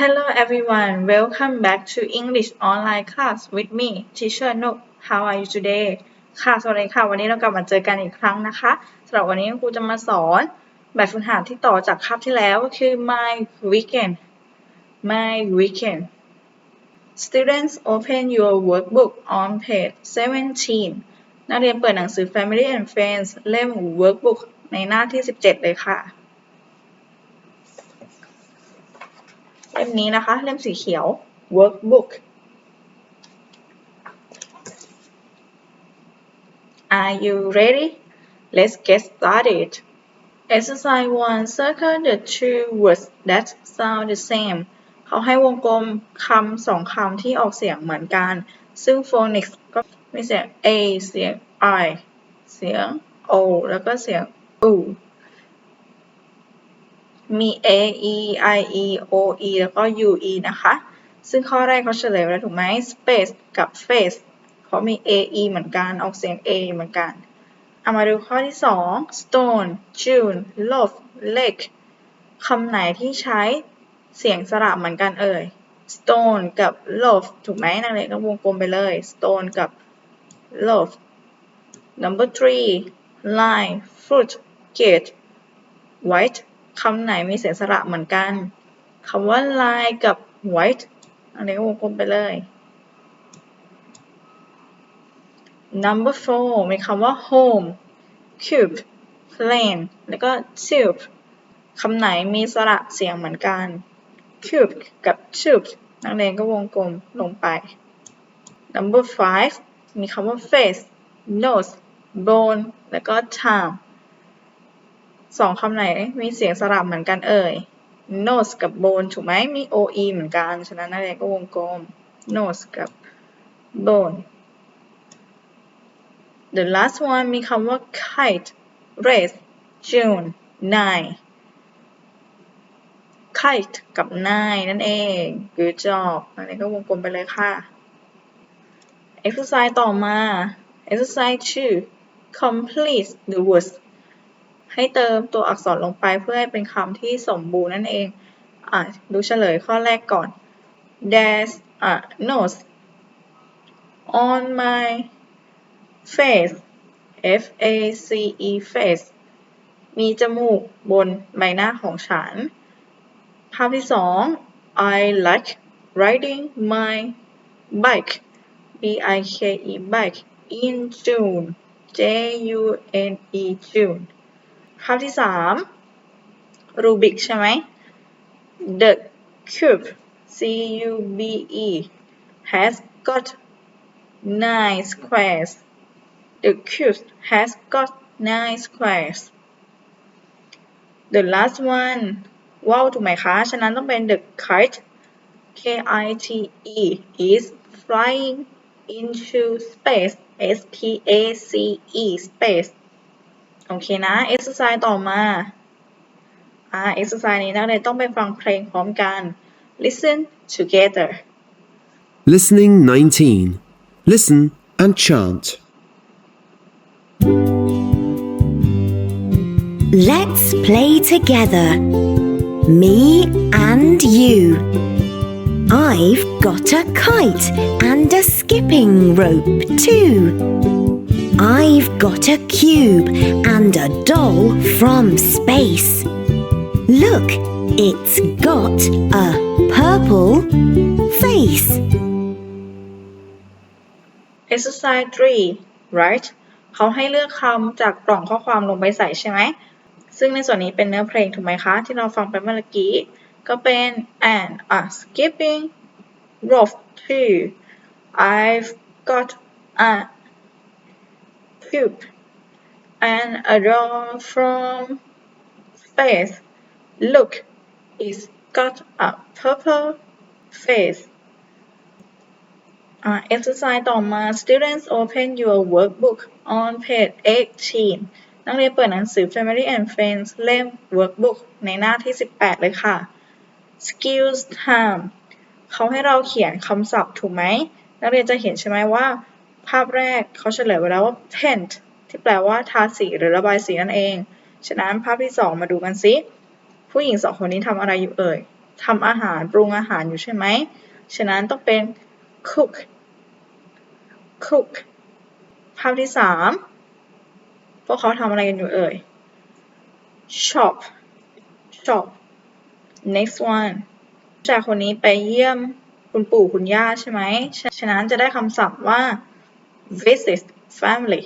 Hello everyone, welcome back to English online class with me, Teacher Nook. How are you today? ค่ะ สวัสดีค่ะ วันนี้เรากลับมาเจอกันอีกครั้งนะคะสำหรับวันนี้ครูจะมาสอนแบบฝึกหัดที่ต่อจากคาบที่แล้วก็คือ my weekend my weekend Students open your workbook on page 17 นักเรียนเปิดหนังสือ Family and Friends เล่ม workbook ในหน้าที่ 17 เลยค่ะ ล่มนี้นะคะ เล่มสีเขียว workbook Are you ready? Let's get started. Exercise 1 Circle the two words that sound the same เขาให้วงกลมคำสองคำที่ออกเสียงเหมือนกัน ซึ่ง phonics ก็มีเสียง a เสียง i เสียง o แล้วก็เสียง u มี a e i e o e แล้วก็ u e นะคะ ซึ่งข้อแรกเขาเฉลยไว้แล้วถูกไหม space กับ face เขามี a e เหมือนกันออกเสียง a เหมือนกันเอามาดูข้อที่ 2 stone June loaf lake คำไหนที่ใช้เสียงสระเหมือนกันเอ่ย stone กับ loaf ถูกไหมนักเรียนก็วงกลมไปเลย stone กับ loaf number three line fruit gate white คำไหนมีเสียงสระเหมือนกันคำว่า line กับ white อันนี้ก็วงกลมไปเลย number four มีคำว่า home cube plane แล้วก็ tube คำไหนมีสระเสียงเหมือนกัน cube กับ tube นักเรียนก็วงกลมลงไป number five มีคำว่า face nose bone แล้วก็ time สองคำไหนมีเสียงสระเหมือนกันเอ่ย nose กับ bone ถูกไหมมี oe เหมือนกัน ฉะนั้นนักเรียนก็วงกลม nose กับ bone the last one มีคำว่า kite race June nine kite กับ nine นั่นเอง good job อันนี้ก็วงกลมไปเลยค่ะ exercise ต่อมา exercise 2 complete the words ให้เติมตัวอักษรลงไปเพื่อให้เป็นคำที่สมบูรณ์นั่นเอง อะ ดูเฉลยข้อแรกก่อน there's a nose on my face F A C E face มีจมูกบนใบหน้าของฉัน ภาพที่สอง I like riding my bike B I K E bike in June J U N E June ภาพที่สามรูบิกใช่ไหม The cube C U B E has got nine squares The cube has got nine squares The last one ว่าวถูกไหมคะ ฉะนั้นต้องเป็น the kite K I T E is flying into space S P A C E space โอเคนะ exercise ต่อมา อ่า exercise นี้นักเรียนต้องไปฟังเพลงพร้อมกัน listen together Listening 19. Listen and chant. Let's play together. Me and you. I've got a kite and a skipping rope too. I've got a cube and a doll from space. Look, it's got a purple face. exercise 3 right เขาให้เลือกคำจากกล่องข้อความลงไปใส่ใช่ไหม ซึ่งในส่วนนี้เป็นเนื้อเพลงถูกไหมคะ ที่เราฟังไปเมื่อกี้ ก็เป็น and a skipping rope too I've got a cube and a doll from space look it's got a purple face อ่า exercise ต่อมา students open your workbook on page 18 นักเรียนเปิดหนังสือ Family and Friends เล่ม workbook ในหน้าที่ 18 เลยค่ะ skills time เขาให้เราเขียนคำศัพท์ถูกไหม นักเรียนจะเห็นใช่ไหมว่า ภาพแรกเขาเฉลยไว้แล้วว่า paint ที่แปลว่าทาสีหรือระบายสีนั่นเอง ฉะนั้นภาพที่2มาดูกันสิผู้หญิงสองคนนี้ทำอะไรอยู่เอ่ยทำอาหารปรุงอาหารอยู่ใช่ไหม ฉะนั้นต้องเป็น cook cook ภาพที่สามพวกเขาทำอะไรกันอยู่เอ่ย shop shop next one จากคนนี้ไปเยี่ยมคุณปู่คุณย่าใช่ไหม ฉะฉะนั้นจะได้คำศัพท์ว่า visit family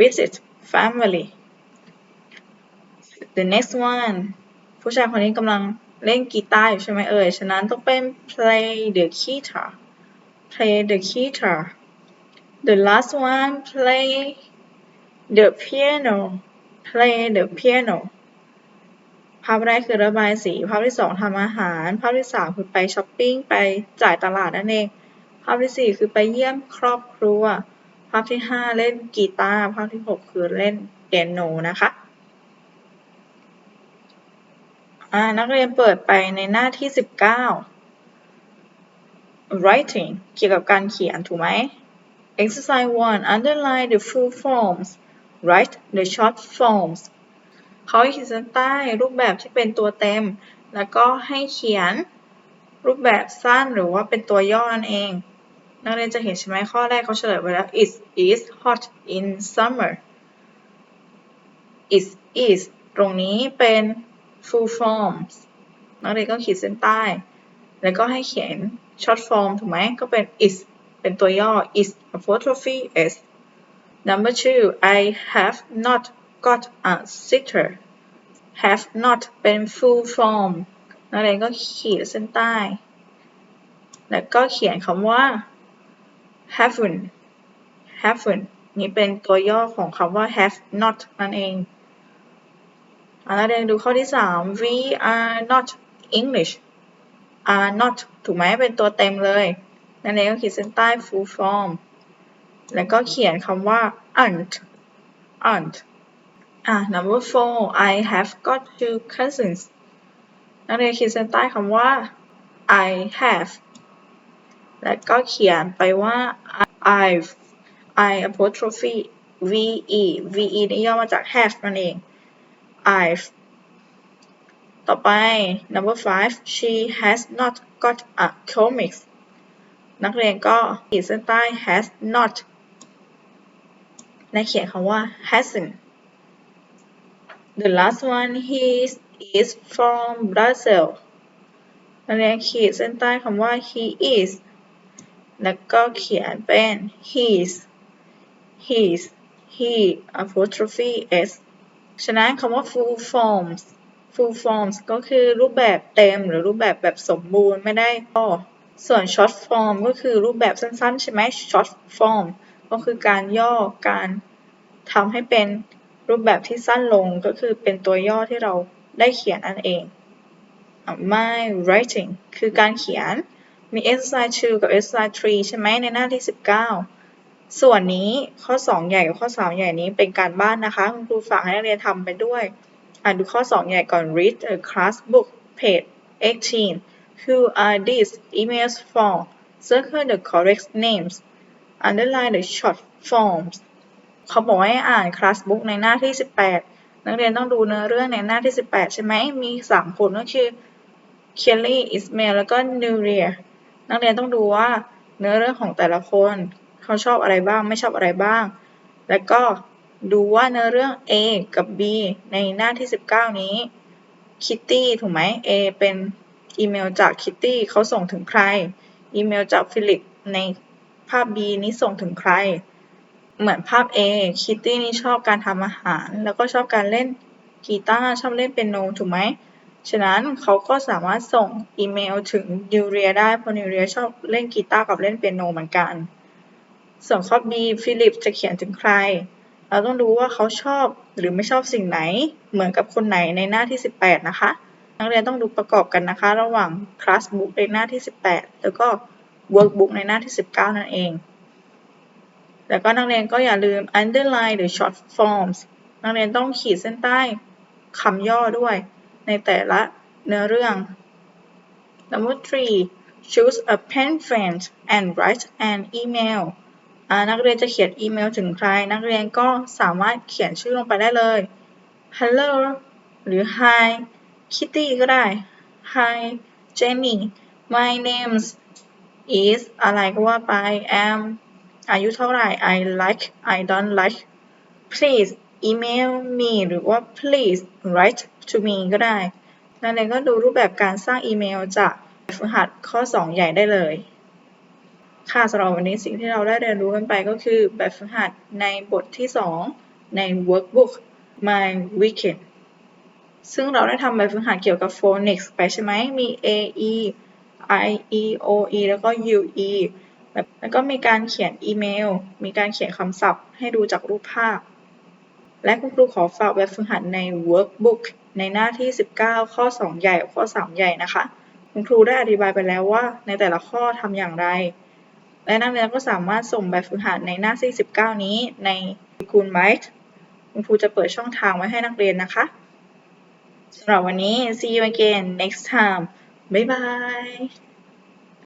visit family the next one ผู้ชายคนนี้กำลังเล่นกีตาร์อยู่ใช่ไหมเอ่ย ฉะนั้นต้องเป็น play the guitar play the guitar the last one play the piano play the piano ภาพแรกคือระบายสี ภาพที่สองทำอาหาร ภาพที่สามคือไปช้อปปิ้ง ไปจ่ายตลาดนั่นเอง ภาพที่สี่คือไปเยี่ยมครอบครัว ภาพที่ห้าเล่นกีตาร์ ภาพที่หกคือเล่นเปียโนนะคะ นักเรียนเปิดไปในหน้าที่สิบเก้า writing เกี่ยวกับการเขียนถูกไหม exercise 1 underline the full forms write the short forms เขาให้ขีดเส้นใต้รูปแบบที่เป็นตัวเต็ม แล้วก็ให้เขียนรูปแบบสั้นหรือว่าเป็นตัวย่อนั่นเอง นักเรียนจะเห็นใช่ไหมข้อแรกเขาเฉลยไว้แล้ว it is hot in summer it is ตรงนี้เป็น full forms นักเรียนก็ขีดเส้นใต้ แล้วก็ให้เขียน short form ถูกไหมก็เป็น is เป็นตัวย่อ is apostrophe s number two I have not got a sitter have not เป็น full form นักเรียนก็ขีดเส้นใต้ แล้วก็เขียนคำว่า haven't haven't นี่เป็นตัวย่อของคำว่า have not นั่นเองอะนักเรียนดูข้อที่ 3 we are not English are not ถูกไหมเป็นตัวเต็มเลยนั่นเองก็ขีดเส้นใต้ full form แล้วก็เขียนคำว่า aren't aren't อะ number four I have got two cousins นักเรียนขีดเส้นใต้คำว่า I have แล้วก็เขียนไปว่า I've I apostrophe ve ve นี่ย่อมาจาก have นั่นเอง I've ต่อไป number five she has not got a comics นักเรียนก็ขีดเส้นใต้ has not และเขียนคำว่า hasn't the last one he is from Brazil นักเรียนขีดเส้นใต้คำว่า he is แล้วก็เขียนเป็น his his he apostrophe s ฉะนั้นคำว่า full forms full forms ก็คือรูปแบบเต็มหรือรูปแบบแบบสมบูรณ์ไม่ได้ย่อส่วน short form ก็คือรูปแบบสั้นๆ ใช่ไหม short form ก็คือการย่อการทำให้เป็นรูปแบบที่สั้นลงก็คือเป็นตัวย่อที่เราได้เขียนนั่นเอง my writing คือการเขียน มี exercise 2กับ exercise 3ใช่ไหมในหน้าที่ 19 ส่วนนี้ข้อ 2 ใหญ่กับข้อ 3 ใหญ่นี้เป็นการบ้านนะคะคุณครูฝากให้นักเรียนทำไปด้วยอ่านดูข้อ 2 ใหญ่ก่อน read a class book page 18 who are these emails from circle the correct names underline the short forms เขาบอกให้อ่าน class book ในหน้าที่ 18 นักเรียนต้องดูเนื้อเรื่องในหน้าที่ 18 ใช่ไหมมี 3 คนก็คือ Kelly Ismail แล้วก็ Nuria นักเรียนต้องดูว่าเนื้อเรื่องของแต่ละคนเขาชอบอะไรบ้างไม่ชอบอะไรบ้าง แล้วก็ดูว่าเนื้อเรื่อง A กับ B ในหน้าที่ 19 นี้ Kitty ถูกไหม A เป็นอีเมลจาก Kitty เขาส่งถึงใคร อีเมลจากฟิลิปในภาพ B นี้ส่งถึงใคร เหมือนภาพ A คิตตี้นี่ชอบการทำอาหาร แล้วก็ชอบการเล่นกีตาร์ชอบเล่นเปียโนถูกไหม ฉะนั้นเขาก็สามารถส่งอีเมลถึงนิวเรียได้ เพราะนิวเรียชอบเล่นกีตาร์กับเล่นเปียโนเหมือนกัน ส่วนข้อ B ฟิลิปจะเขียนถึงใคร เราต้องดูว่าเขาชอบหรือไม่ชอบสิ่งไหน เหมือนกับคนไหนในหน้าที่ 18 นะคะ นักเรียนต้องดูประกอบกันนะคะ ระหว่าง Classbook ในหน้าที่ 18 แล้วก็ Workbook ในหน้าที่ 19 นั่นเอง แล้วก็นักเรียนก็อย่าลืม underline หรือ short forms นักเรียนต้องขีดเส้นใต้คำย่อด้วย ในแต่ละเนื้อเรื่อง Number three choose a pen friend and write an email นักเรียนจะเขียนอีเมลถึงใคร นักเรียนก็สามารถเขียนชื่อลงไปได้เลย Hello หรือ Hi Kitty ก็ได้ Hi Jenny my name is อะไรก็ว่าไป am อายุเท่าไหร่ I like I don't like please email me หรือว่า please write to me ก็ได้ นั่นเองก็ดูรูปแบบการสร้างอีเมลจากแบบฝึกหัดข้อ 2 ใหญ่ได้เลย ค่ะสำหรับวันนี้สิ่งที่เราได้เรียนรู้กันไปก็คือแบบฝึกหัดในบทที่ 2 ใน workbook my weekend ซึ่งเราได้ทำแบบฝึกหัดเกี่ยวกับ phonics ไปใช่ไหมมี a e i e o e แล้วก็ u e แล้วก็มีการเขียนอีเมล มีการเขียนคำศัพท์ให้ดูจากรูปภาพ และคุณครูขอฝากแบบฝึกหัดใน workbook ในหน้าที่ 19 ข้อ 2 ใหญ่ข้อ 3 ใหญ่นะคะ คุณครูได้อธิบายไปแล้วว่าในแต่ละข้อทำอย่างไร และนักเรียนก็สามารถส่งแบบฝึกหัดในหน้าที่ 19 นี้ในคูณ Byte คุณครูจะเปิดช่องทางไว้ให้นักเรียนนะคะสำหรับวันนี้ see you again next time บ๊ายบาย